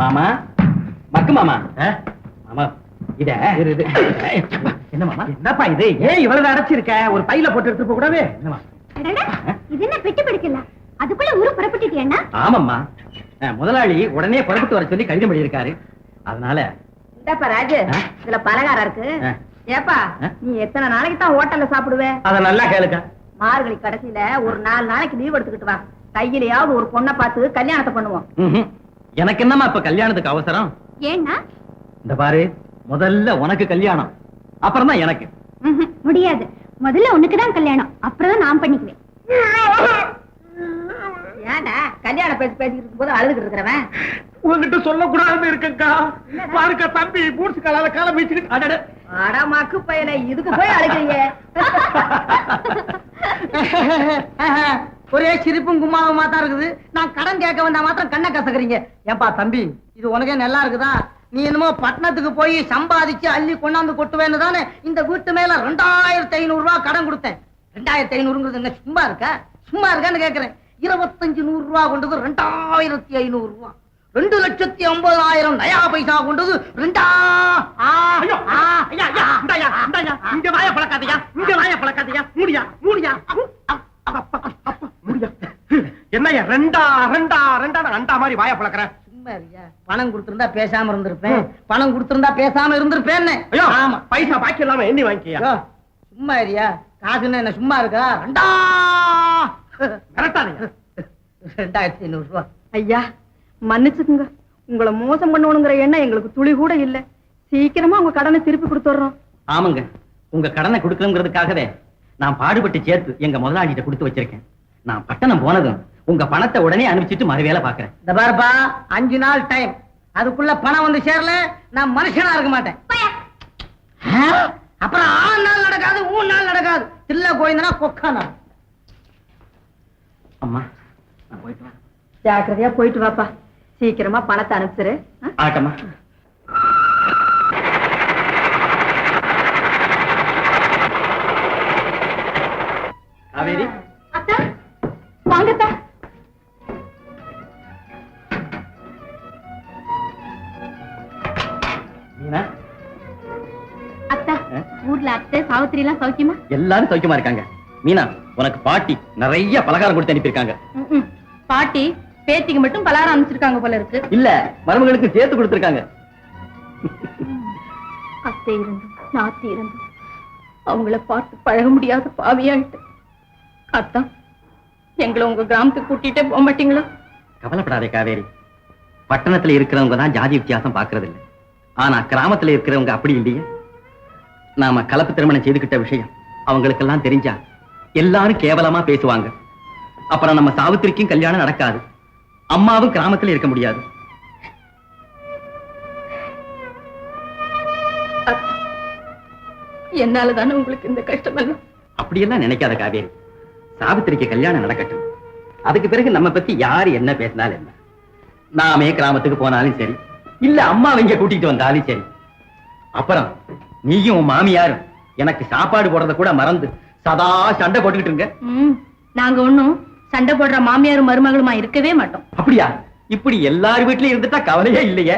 மாமா. மக்கு மாமா. மாமா இத. என்ன மாமா? என்னப்பா இது? ஏன் இவ்வளவு அடைச்சிருக்க? ஒரு பையில போட்டு எடுத்து போக கூடாது. இது என்ன பெட்டி பிடிக்கல? அதுக்குள்ள ஊரு புறப்பட்டுட்டியா ஆமாம்மா. முதலாளி உடனே புறப்பட்டு வர சொல்லி கடிதம் எழுதியிருக்காரு. அதனால இந்தாப்பா ராஜு? இதுல பலகாரம் இருக்கு. ஏப்பா? நீ எத்தனை நாளைக்கு தான் ஹோட்டல்ல சாப்பிடுவே? அத நல்லா கேளுக்க. மார்கழி கடைசியில ஒரு நாலு நாளைக்கு லீவ் எடுத்துக்கிட்டு வா. கையிலயாவது ஒரு பொண்ணை பார்த்து கல்யாணத்தை பண்ணுவோம். எனக்கு என்னம்மா இப்ப கல்யாணத்துக்கு அவசரம்? ஏன்னா? இந்த பாரு முதல்ல உனக்கு கல்யாணம் அப்புறம் தான் எனக்கு முடியாது. முதல்ல உனக்குதான் கல்யாணம் அப்புறம் தான் நான் பண்ணிக்குவேன். ஏன்டா கல்யாண பேசி பேசிக்கிட்டு இருக்கும்போது அழுதுகிட்டு இருக்கிறவன்? உங்ககிட்ட சொல்லக்கூடாதுன்னு இருக்கக்கா பாருக்க தம்பி பூட்ஸ் காலால காலம் வச்சுக்கிட்டு அடட. அடமாக்கு பயல இதுக்கு போய் அழுகிறீங்க. ஒரே சிரிப்பும் கும்மாவுமா தான் இருக்குது. நான் கடன் கேட்க வந்தா மாத்திரம் கண்ணை கசக்குறீங்க. ஏன்பா தம்பி இது உனக்கே நல்லா இருக்குதா? நீ என்னமோ பட்டணத்துக்கு போய் சம்பாதிச்சு அள்ளி கொண்டாந்து கொட்டுவேன்னு தானே இந்த வீட்டு மேல ரெண்டாயிரத்தி ஐநூறு ரூபாய் கடன் கொடுத்தேன். ரெண்டாயிரத்தி ஐநூறுங்கிறது என்ன சும்மா இருக்கா? சும்மா இருக்கான்னு கேக்குறேன். இருபத்தஞ்சு நூறு ரூபாய் கொண்டது ரெண்டாயிரத்தி ஐநூறு ரூபாய் ரெண்டு லட்சத்தி ஐம்பதாயிரம் நயா பைசா கொண்டது ரெண்டா இங்க வாய பழக்காதயா இங்க வாய பழக்காதயா. மூடியா மூடியா. என்னய்யா ரெண்டா ரெண்டா ரெண்டா அண்டா மாதிரி வாய பழக்கிற? பணம் கொடுத்திருந்தா பேசாம இருந்திருப்பேன். பணம் கொடுத்திருந்தா பேசாம இருந்திருப்பேன் ஐயோ ஆமா. பைசா பாக்கி இல்லாம எண்ணி வாங்கிக்கியா? சும்மா இருக்கியா? காசுன்னு என்ன சும்மா இருக்கா? ரெண்டா! மிரட்டாதீங்க. ரெண்டாயிரத்தி ஐநூறு ரூபாய் ஐயா மன்னிச்சுக்குங்க. உங்களை மோசம் பண்ணணுங்கிற எண்ணம் எங்களுக்கு துளி கூட இல்ல. சீக்கிரமா உங்க கடனை திருப்பி கொடுத்துட்றோம் ஆமாங்க. உங்க கடனை கொடுக்கணுங்கிறதுக்காகவே நான் பாடுபட்டு சேர்த்து எங்க முதலாளிகிட்ட கொடுத்து வச்சிருக்கேன். நான் பட்டணம் போனதும் உங்க பணத்தை உடனே அனுப்பிச்சிட்டு மறு வேலை பாக்குறேன் இந்த பாருப்பா அஞ்சு நாள் டைம் அதுக்குள்ள பணம் வந்து சேரல நான் மனுஷனா இருக்க மாட்டேன்? அப்புறம் ஆறு நாள் நடக்காது மூணு நாள் நடக்காது. தில்ல கோயந்தனா கொக்கானா அம்மா. நான் போயிட்டு வரேன். ஜாக்கிரதையா போயிட்டு வாப்பா. சீக்கிரமா பணத்தை அனுப்பிச்சிரு? ஆட்டம்மா ஊர்ல அத்தை சாவித்திரி எல்லாம் சௌக்கியமா? எல்லாரும் சௌக்கியமா இருக்காங்க. மீனா உனக்கு பாட்டி நிறைய பலகாரம் கொடுத்து அனுப்பியிருக்காங்க. பாட்டி பேத்திக்கு மட்டும் பலகாரம் அனுப்பிச்சிருக்காங்க போல இருக்கு. இல்ல மருமகளுக்கு சேர்த்து கொடுத்திருக்காங்க. அத்தை இருந்தும் நாத்தி இருந்தும் அவங்கள பார்த்து பழக முடியாத பாவியாயிட்டு அத்தா எங்களை உங்க கிராமத்துக்கு கூட்டிட்டே போக மாட்டீங்களா? கவலைப்படாதே காவேரி. பட்டணத்துல இருக்கிறவங்க தான் ஜாதி வித்தியாசம் பாக்குறது இல்ல ஆனா கிராமத்துல இருக்கிறவங்க அப்படி இல்லையே. நாம கலப்பு திருமணம் செய்துகிட்ட விஷயம். அவங்களுக்கெல்லாம் தெரிஞ்சா எல்லாரும் கேவலமா பேசுவாங்க. அப்புறம் நம்ம சாவித்திரிக்கும் கல்யாணம் நடக்காது. அம்மாவும் கிராமத்துல இருக்க முடியாது. என்னால தானே உங்களுக்கு இந்த கஷ்டம் எல்லாம் அப்படியெல்லாம் நினைக்காத காவேரி. சாவித்திரிக்கு கல்யாணம் நடக்கட்டும். அதுக்கு பிறகு நம்ம பத்தி யாரு என்ன பேசினாலும் என்ன. நாமே கிராமத்துக்கு போனாலும் சரி. இல்ல அம்மா இங்க கூட்டிட்டு வந்தாலும் சரி. அப்புறம் நீயும் உன் மாமியாரும் எனக்கு சாப்பாடு போடுறத கூட மறந்து சதா சண்டை போட்டுக்கிட்டு இருங்க. ம், நாங்க ஒண்ணும் சண்டை போடுற மாமியாரும் மருமகளுமா இருக்கவே மாட்டோம். அப்படியா? இப்படி எல்லார் வீட்லயும் இருந்துட்டா கவலையே இல்லையே.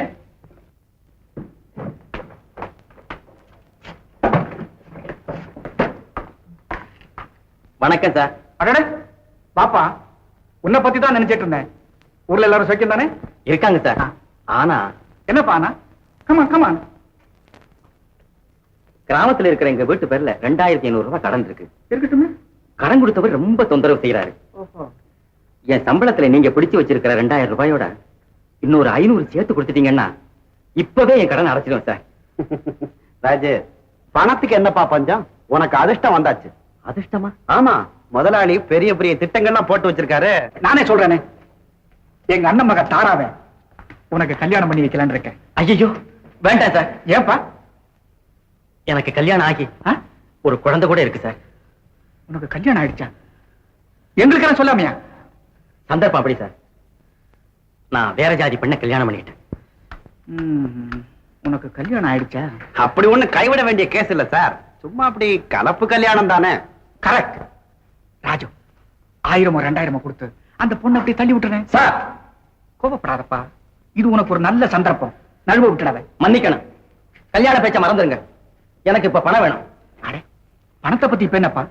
வணக்கம் சார். அடடே பாப்பா உன்னை பத்தி தான் நினைச்சிட்டு இருந்தேன். ஊர்ல எல்லாரும் சௌக்கியம் தானே இருக்காங்க சார். ஆனா என்னப்பா அண்ணா கமான் கமான் கிராமத்துல இருக்கிற எங்க வீட்டு பேர்ல ரெண்டாயிரத்தி ஐநூறு ரூபாய் கடன் இருக்கு. இருக்கட்டுமே. கடன் கொடுத்தவர் ரொம்ப தொந்தரவு செய்யறாரு என் சம்பளத்துல நீங்க பிடிச்சு வச்சிருக்கிற ரெண்டாயிரம் ரூபாயோட இன்னொரு ஐநூறு சேர்த்து கொடுத்துட்டீங்கன்னா இப்பவே என் கடன் அடைச்சிடும் சார். ராஜு பணத்துக்கு என்னப்பா பஞ்சம்? உனக்கு அதிர்ஷ்டம் வந்தாச்சு. அதிர்ஷ்டமா? ஆமா முதலாளி பெரிய பெரிய திட்டங்கள்லாம் போட்டு வச்சிருக்காரு. நானே சொல்றேனே. எங்க அண்ணன் மக தாராவ உனக்கு கல்யாணம் பண்ணி வைக்கலான்னு இருக்கேன். ஐயோ வேண்டாம் சார். ஏன்பா? எனக்கு கல்யாணம் ஆகி? ஒரு குழந்தை கூட இருக்கு சார். உனக்கு கல்யாணம் ஆயிடுச்சா? எங்களுக்கு சொல்லாமையா? சந்தர்ப்பம் அப்படி சார். நான் வேற ஜாதி பெண்ணை கல்யாணம் பண்ணிட்டேன். ம், உனக்கு கல்யாணம் ஆயிடுச்சா? அப்படி ஒண்ணு கைவிட வேண்டிய கேஸ் இல்ல சார். சும்மா அப்படி கலப்பு கல்யாணம் தானே. கரெக்ட் ராஜு ஆயிரமோ ரெண்டாயிரமோ கொடுத்து அந்த பொண்ணை அப்படி தள்ளி விட்டுறேன். சார். கோபப்படாதப்பா. இது உனக்கு ஒரு நல்ல சந்தர்ப்பம். நழுவ விட்டுடாத. மன்னிக்கணும். கல்யாண பேச்ச மறந்துருங்க. எனக்கு இப்ப பணம் வேணும். அடே பணத்தை பத்தி இப்ப என்னப்பா?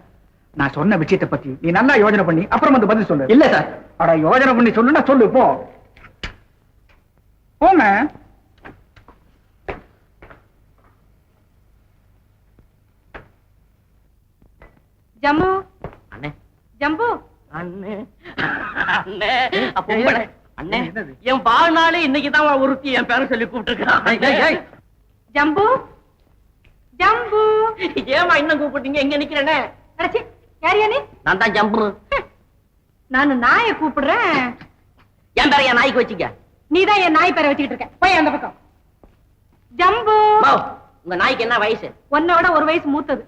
நான் சொன்ன விஷயத்தை பத்தி நீ நல்லா யோசனை பண்ணி அப்புறம் வந்து பதில் சொல்லு. இல்ல சார். அட யோசனை பண்ணி சொல்லுன்னா சொல்லு போ. போங்க. ஜம்பு அண்ணே. ஜம்பு. அண்ணே. அண்ணே. அப்ப அண்ணே என் வாழ்நாளே இன்னைக்குதான் ஒருத்தி என் பேரை சொல்லி கூப்பிட்டுருக்கான். ஜம்பு. ஜம்பு. ஏமா இன்னும் கூப்பிட்டீங்க? எங்க நிக்கிறேனே அடச்சி யார் நீ? நான் தான் ஜம்பு. நானு நாயை கூப்பிடுறேன். என் பேரை என் நாய்க்கு வச்சுக்க. நீதான் என் நாய் பேரை வச்சுக்கிட்டு இருக்க. போய் அந்த பக்கம். ஜம்பு. உங்க நாய்க்கு என்ன வயசு? உன்னோட ஒரு வயசு மூத்தது.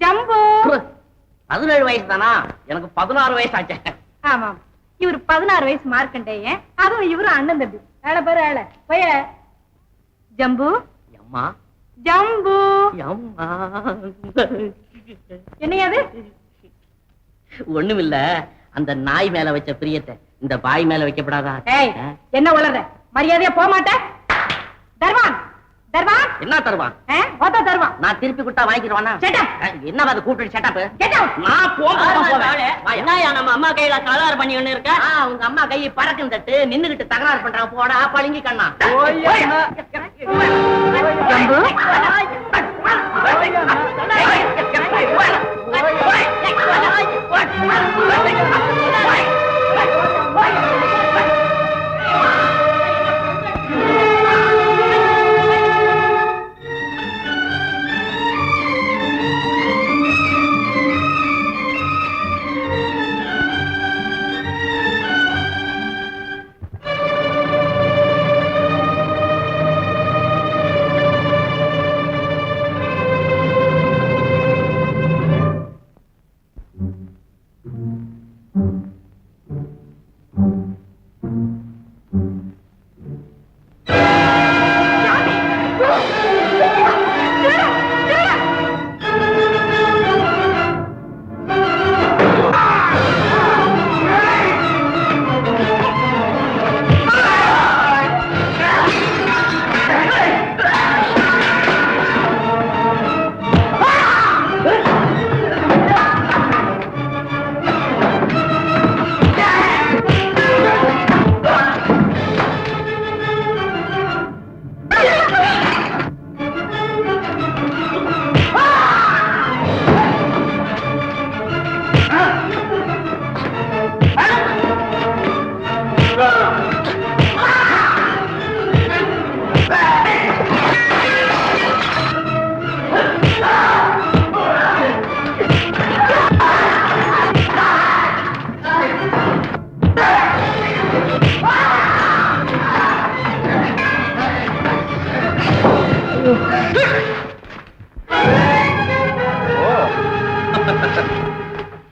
ஜம்பு. பதினேழு வயசு தானா? எனக்கு பதினாறு வயசு ஆச்சு. ஆமா இவர் பதினாறு வயசு மார்க்கண்டேயன் அதுவும் இவரு அண்ணன் தம்பி. வேலை பேரு வேலை. போய. ஜம்பு. அம்மா ஜம்பு. என்னையாது ஒண்ணுமில்ல. அந்த நாய் மேல வச்ச பிரியத்தை இந்த பாய் மேல வைக்கப்படாதா? என்ன வளர்ற மரியாதையா போக மாட்டே தர்வான். தர்வான் என்ன தருவான்? ஓத்தா தருவான் நான் திருப்பி கொடுத்தா up. என்ன அதை கூப்பிட்டு செட்டப். நான் போவேன். நம்ம அம்மா கையில தகராறு பண்ணி ஒண்ணு இருக்க? உங்க அம்மா கையை பறக்கும் தட்டு நின்னுகிட்டு தகராறு பண்றாங்க போடா பழுங்கி கண்ணா.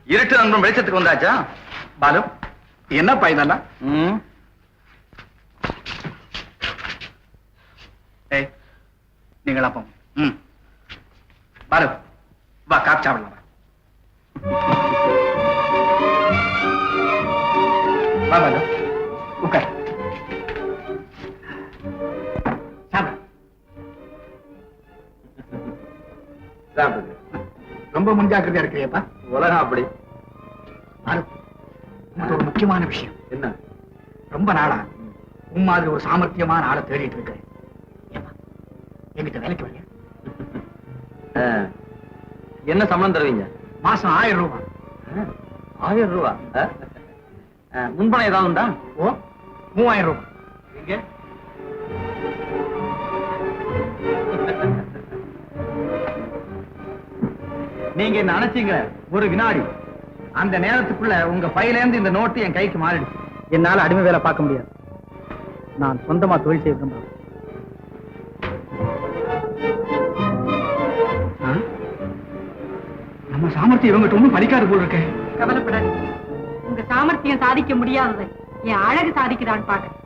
இருட்டு நண்பன் வெளிச்சத்துக்கு வந்தாச்சா? பாலு என்ன இதெல்லாம்? ஏய் நீங்களா போங்க. ம். பாலு வா காப் சாப்பிடலாம். வா பாலு உட்கார். ரொம்ப முன்ஜாக்கிரதையா இருக்கிறியப்பா உலகம் அப்படி. ஒரு முக்கியமான விஷயம். என்ன? ரொம்ப நாளா உன் மாதிரி ஒரு சாமர்த்தியமான ஆளை தேடிட்டு இருக்கிறேன் என்கிட்ட வேலைக்கு ஆ. என்ன சம்பளம் தருவீங்க? மாசம் ஆயிரம் ரூபாய் ஆயிரம் ரூபா? முன்பணம் ஏதாவது உண்டா? ஓ மூவாயிரம் ரூபாய் நீங்க என்ன நினைச்சீங்க ஒரு வினாடி. அந்த நேரத்துக்குள்ள உங்க பையில இருந்து இந்த நோட்டு என் கைக்கு மாறிடுச்சு. என்னால அடிமை வேலை பார்க்க முடியாது. நான் சொந்தமா தொழில் செய்ய விரும்புறேன். நம்ம சாமர்த்தியம் இவங்கிட்ட ஒண்ணும் படிக்காது போல் இருக்கேன் கவலைப்படாது உங்க சாமர்த்தியம் சாதிக்க முடியாததை என் அழகு சாதிக்கிறான்னு பாக்க